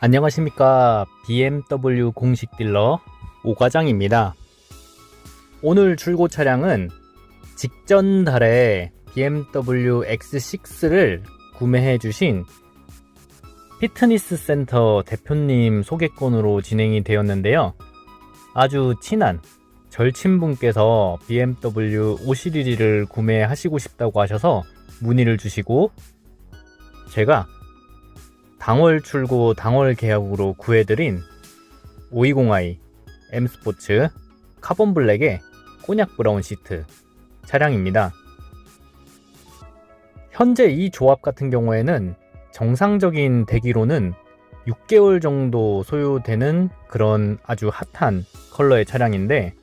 안녕하십니까 BMW 공식 딜러 오과장입니다. 오늘 출고 차량은 직전 달에 BMW X6를 구매해 주신 피트니스 센터 대표님 소개권으로 진행이 되었는데요. 아주 친한 절친분께서 BMW 5 시리즈를 구매하시고 싶다고 하셔서 문의를 주시고 제가 당월 출고 당월 계약으로 구해드린 520i M 스포츠 카본 블랙의 꼬냑 브라운 시트 차량입니다. 현재 이 조합 같은 경우에는 정상적인 대기로는 6개월 정도 소요되는 그런 아주 핫한 컬러의 차량인데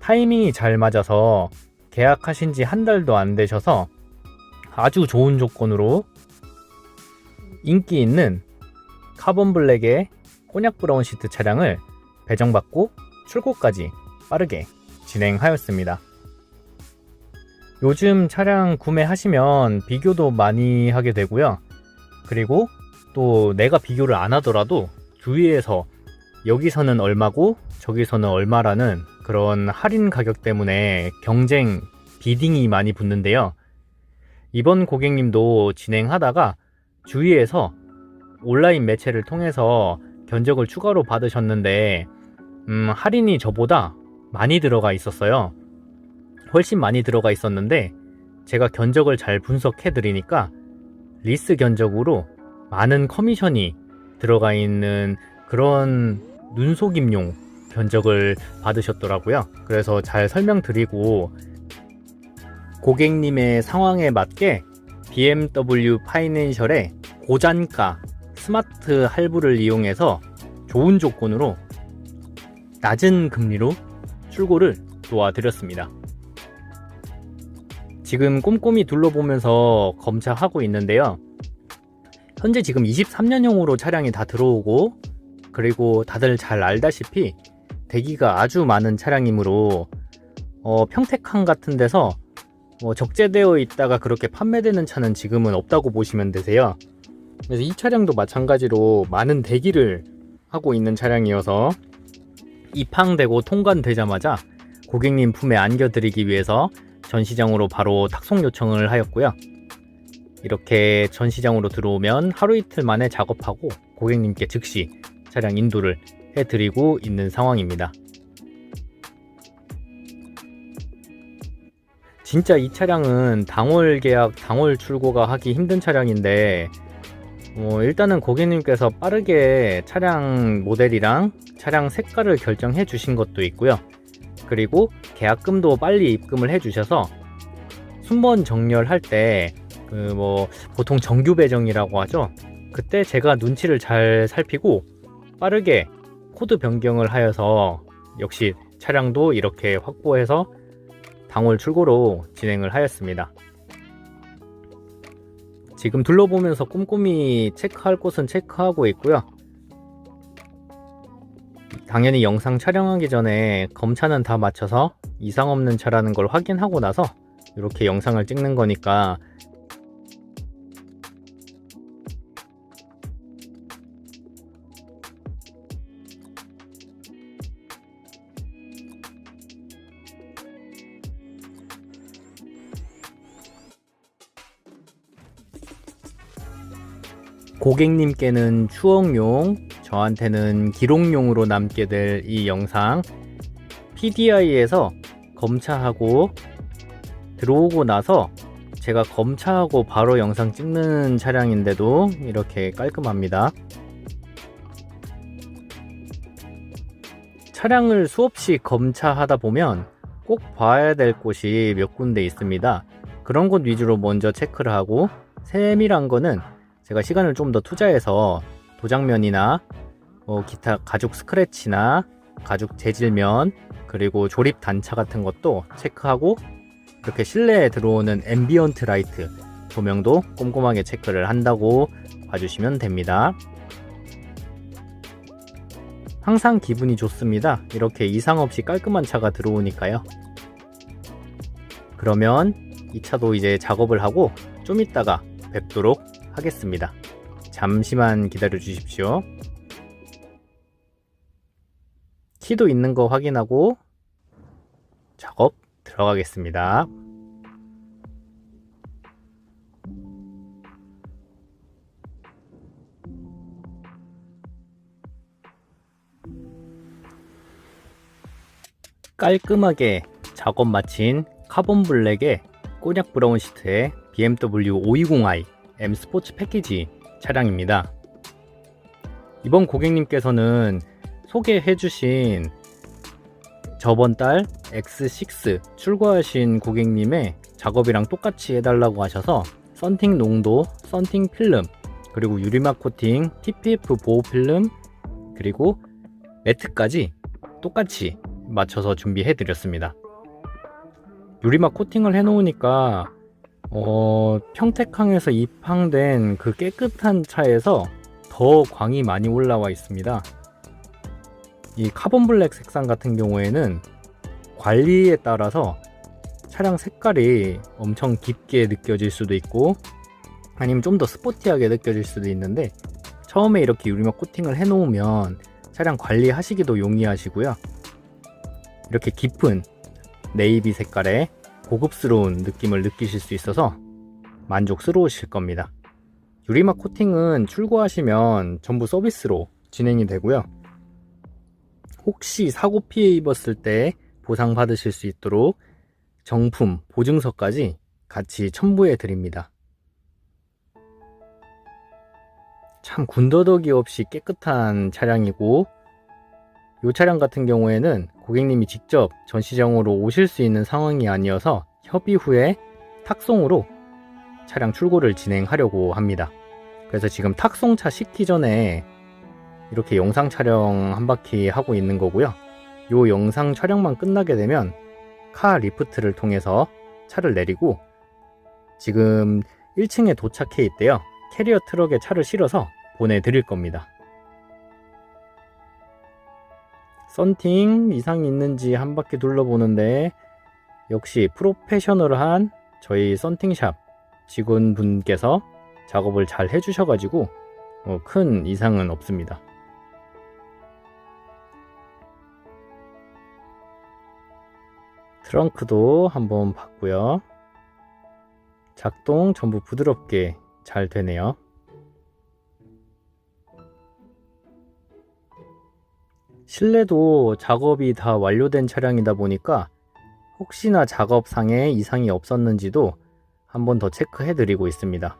타이밍이 잘 맞아서 계약하신 지 한 달도 안 되셔서 아주 좋은 조건으로 인기 있는 카본 블랙의 꼬냑 브라운 시트 차량을 배정받고 출고까지 빠르게 진행하였습니다. 요즘 차량 구매하시면 비교도 많이 하게 되고요. 그리고 또 내가 비교를 안 하더라도 주위에서 여기서는 얼마고 저기서는 얼마라는 그런 할인 가격 때문에 경쟁 비딩이 많이 붙는데요. 이번 고객님도 진행하다가 주위에서 온라인 매체를 통해서 견적을 추가로 받으셨는데 음, 할인이 저보다 많이 들어가 있었어요. 훨씬 많이 들어가 있었는데 제가 견적을 잘 분석해 드리니까 리스 견적으로 많은 커미션이 들어가 있는 그런 눈속임용 견적을 받으셨더라고요. 그래서 잘 설명드리고 고객님의 상황에 맞게 BMW 파이낸셜의 고단가 스마트 할부를 이용해서 좋은 조건으로 낮은 금리로 출고를 도와드렸습니다. 지금 꼼꼼히 둘러보면서 검차하고 있는데요. 현재 지금 23년형으로 차량이 다 들어오고 그리고 다들 잘 알다시피 대기가 아주 많은 차량이므로 어, 평택항 같은 데서 뭐 적재되어 있다가 그렇게 판매되는 차는 지금은 없다고 보시면 되세요. 그래서 이 차량도 마찬가지로 많은 대기를 하고 있는 차량이어서 입항되고 통관되자마자 고객님 품에 안겨드리기 위해서 전시장으로 바로 탁송 요청을 하였고요. 이렇게 전시장으로 들어오면 하루 이틀 만에 작업하고 고객님께 즉시 차량 인도를 해드리고 있는 상황입니다. 진짜 이 차량은 당월 계약, 당월 출고가 하기 힘든 차량인데 어, 일단은 고객님께서 빠르게 차량 모델이랑 차량 색깔을 결정해 주신 것도 있고요. 그리고 계약금도 빨리 입금을 해 주셔서 순번 정렬할 때 그 뭐 보통 정규 배정이라고 하죠. 그때 제가 눈치를 잘 살피고 빠르게 코드 변경을 하여서 역시 차량도 이렇게 확보해서 당월 출고로 진행을 하였습니다. 지금 둘러보면서 꼼꼼히 체크할 곳은 체크하고 있고요. 당연히 영상 촬영하기 전에 검차는 다 맞춰서 이상 없는 차라는 걸 확인하고 나서 이렇게 영상을 찍는 거니까 고객님께는 추억용, 저한테는 기록용으로 남게 될 이 영상 PDI에서 검차하고 들어오고 나서 제가 검차하고 바로 영상 찍는 차량인데도 이렇게 깔끔합니다. 차량을 수없이 검차하다 보면 꼭 봐야 될 곳이 몇 군데 있습니다. 그런 곳 위주로 먼저 체크를 하고 세밀한 거는 제가 시간을 좀 더 투자해서 도장면이나 뭐 기타 가죽 스크래치나 가죽 재질면 그리고 조립 단차 같은 것도 체크하고 이렇게 실내에 들어오는 앰비언트 라이트 조명도 꼼꼼하게 체크를 한다고 봐주시면 됩니다. 항상 기분이 좋습니다. 이렇게 이상 없이 깔끔한 차가 들어오니까요. 그러면 이 차도 이제 작업을 하고 좀 이따가 뵙도록 하겠습니다. 잠시만 기다려 주십시오. 키도 있는 거 확인하고 작업 들어가겠습니다. 깔끔하게 작업 마친 카본 블랙의 꼬냑 브라운 시트의 BMW 520i M 스포츠 패키지 차량입니다. 이번 고객님께서는 소개해 주신 저번 달 X6 출고하신 고객님의 작업이랑 똑같이 해달라고 하셔서 썬팅 농도, 썬팅 필름, 그리고 유리막 코팅, TPF 보호 필름, 그리고 매트까지 똑같이 맞춰서 준비해 드렸습니다. 유리막 코팅을 해 놓으니까 어, 평택항에서 입항된 그 깨끗한 차에서 더 광이 많이 올라와 있습니다. 이 카본 블랙 색상 같은 경우에는 관리에 따라서 차량 색깔이 엄청 깊게 느껴질 수도 있고 아니면 좀 더 스포티하게 느껴질 수도 있는데 처음에 이렇게 유리막 코팅을 해 놓으면 차량 관리하시기도 용이하시고요. 이렇게 깊은 네이비 색깔의 고급스러운 느낌을 느끼실 수 있어서 만족스러우실 겁니다. 유리막 코팅은 출고하시면 전부 서비스로 진행이 되고요. 혹시 사고 피해 입었을 때 보상받으실 수 있도록 정품 보증서까지 같이 첨부해 드립니다. 참 군더더기 없이 깨끗한 차량이고 이 차량 같은 경우에는 고객님이 직접 전시장으로 오실 수 있는 상황이 아니어서 협의 후에 탁송으로 차량 출고를 진행하려고 합니다. 그래서 지금 탁송차 싣기 전에 이렇게 영상 촬영 한 바퀴 하고 있는 거고요. 이 영상 촬영만 끝나게 되면 카 리프트를 통해서 차를 내리고 지금 1층에 도착해 있대요. 캐리어 트럭에 차를 실어서 보내드릴 겁니다. 썬팅 이상이 있는지 한 바퀴 둘러보는데 역시 프로페셔널한 저희 썬팅샵 직원분께서 작업을 잘 해주셔가지고 어, 큰 이상은 없습니다. 트렁크도 한번 봤고요. 작동 전부 부드럽게 잘 되네요. 실내도 작업이 다 완료된 차량이다 보니까 혹시나 작업상에 이상이 없었는지도 한번 더 체크해 드리고 있습니다.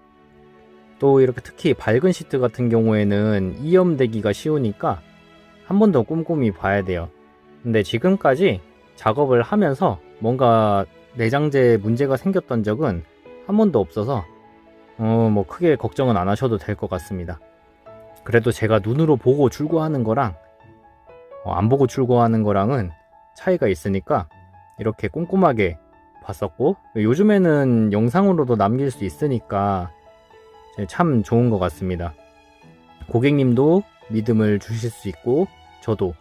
또 이렇게 특히 밝은 시트 같은 경우에는 이염되기가 쉬우니까 한 번 더 꼼꼼히 봐야 돼요. 근데 지금까지 작업을 하면서 뭔가 내장재에 문제가 생겼던 적은 한 번도 없어서 어, 뭐 크게 걱정은 안 하셔도 될 것 같습니다. 그래도 제가 눈으로 보고 출고하는 거랑 어, 안 보고 출고하는 거랑은 차이가 있으니까 이렇게 꼼꼼하게 봤었고 요즘에는 영상으로도 남길 수 있으니까 참 좋은 것 같습니다. 고객님도 믿음을 주실 수 있고 저도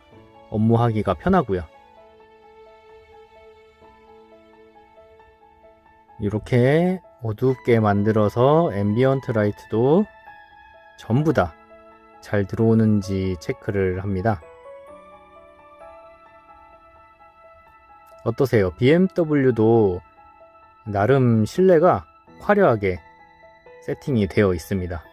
업무하기가 편하고요. 이렇게 어둡게 만들어서 앰비언트 라이트도 전부 다 잘 들어오는지 체크를 합니다. 어떠세요? BMW도 나름 실내가 화려하게 세팅이 되어 있습니다.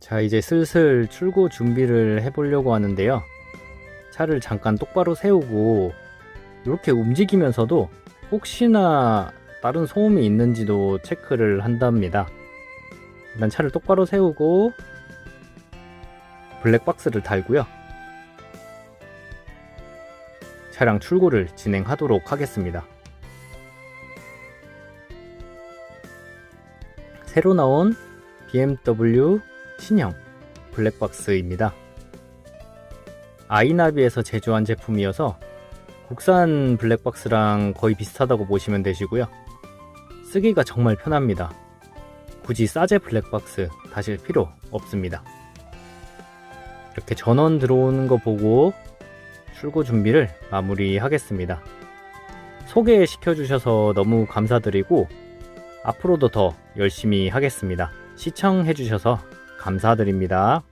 자, 이제 슬슬 출고 준비를 해보려고 하는데요. 차를 잠깐 똑바로 세우고 이렇게 움직이면서도 혹시나 다른 소음이 있는지도 체크를 한답니다. 일단 차를 똑바로 세우고 블랙박스를 달고요. 차량 출고를 진행하도록 하겠습니다. 새로 나온 BMW 신형 블랙박스입니다. 아이나비에서 제조한 제품이어서 국산 블랙박스랑 거의 비슷하다고 보시면 되시고요. 쓰기가 정말 편합니다. 굳이 싸제 블랙박스 다실 필요 없습니다. 이렇게 전원 들어오는 거 보고 출고 준비를 마무리하겠습니다. 소개시켜 주셔서 너무 감사드리고 앞으로도 더 열심히 하겠습니다. 시청해 주셔서 감사드립니다.